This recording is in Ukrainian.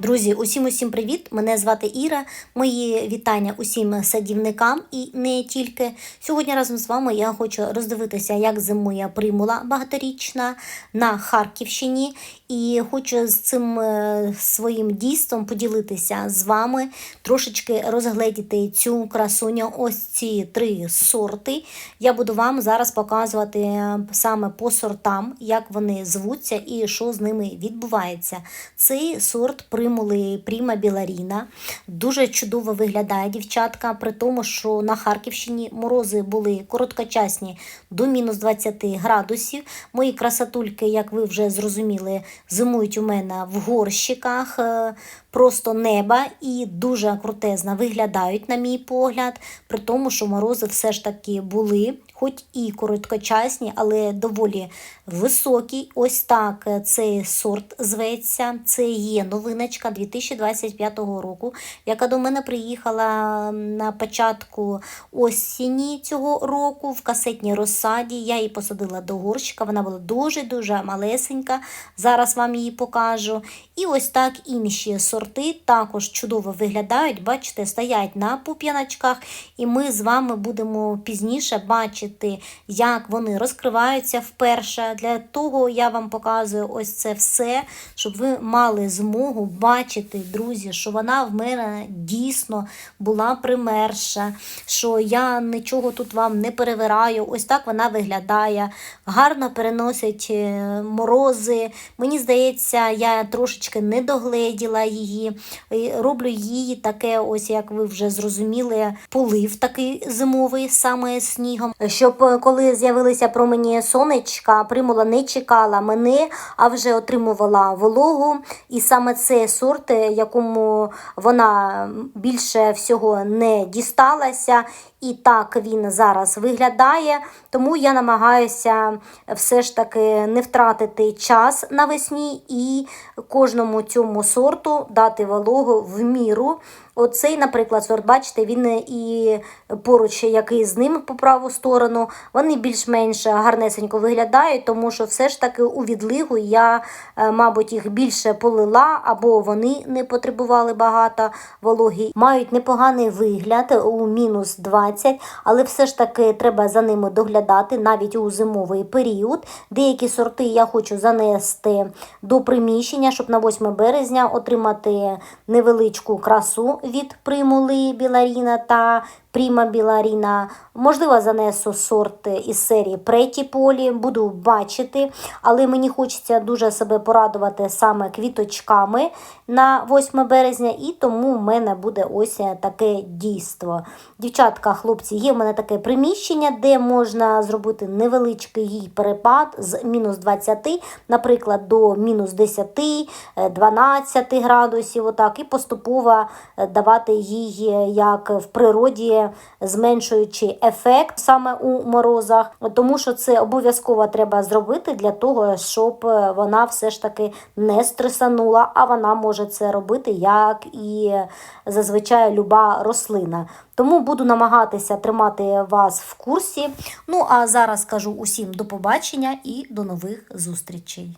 Друзі, усім усім привіт! Мене звати Іра. Мої вітання усім садівникам і не тільки. Сьогодні разом з вами я хочу роздивитися, як зимує примула багаторічна на Харківщині. І хочу з цим е, своїм дійством поділитися з вами, трошечки розгледіти цю красуню. Ось ці три сорти. Я буду вам зараз показувати е, саме по сортам, як вони звуться і що з ними відбувається. Цей сорт примули Пріма Біларіна. Дуже чудово виглядає дівчатка, при тому, що на Харківщині морози були короткочасні до мінус 20 градусів. Мої красотульки, як ви вже зрозуміли, зимують у мене в горщиках. Просто неба і дуже крутезно виглядають, на мій погляд, при тому, що морози все ж таки були, хоч і короткочасні, але доволі високі. Ось так е, цей сорт зветься. Це є новиночка 2025 року, яка до мене приїхала на початку осені цього року в касетній розсаді. Я її посадила до горщика. Вона була дуже-дуже малесенька. Зараз вам її покажу. І ось так інші сорти також чудово виглядають. Бачите, стоять на пуп'яночках, і ми з вами будемо пізніше бачити, як вони розкриваються вперше. Для того я вам показую ось це все, щоб ви мали змогу бачити, друзі, що вона в мене дійсно була примерша, що я нічого тут вам не перевираю. Ось так вона виглядає. Гарно переносить е, морози. Мені здається, я трошечки не догледіла її. І Роблю її таке, ось як ви вже зрозуміли, полив такий зимовий саме снігом. Щоб е, коли з'явилися промені сонечка, примула не чекала мене, а вже отримувала вологу. І саме це сорт, е, якому вона більше всього не дісталася. І так він зараз виглядає, тому я намагаюся все ж таки не втратити час навесні і кожному цьому сорту дати вологу в міру. Оцей, наприклад, сорт, бачите, він і поруч, який з ним по праву сторону, вони більш-менш гарнесенько виглядають, тому що все ж таки у відлигу я, е, мабуть, їх більше полила, або вони не потребували багато вологи. Мають непоганий вигляд у мінус 20, але все ж таки треба за ними доглядати навіть у зимовий період. Деякі сорти я хочу занести до приміщення, щоб на 8 березня отримати невеличку красу від примули Біларіна та Пріма Біларіна. Можливо, занесу сорт із серії Преті Полі, буду бачити, але мені хочеться дуже себе порадувати саме квіточками на 8 березня, і тому в мене буде ось таке дійство. Дівчатка, хлопці, є в мене таке приміщення, де можна зробити невеличкий їй перепад з мінус 20, наприклад, до мінус 10, 12 градусів, отак, і поступово давати їй, як в природі, зменшуючи ефект саме у морозах, тому що це обов'язково треба зробити для того, щоб вона все ж таки не стресанула, а вона може це робити, як і зазвичай люба рослина. Тому буду намагатися тримати вас в курсі. Ну а зараз кажу усім до побачення і до нових зустрічей.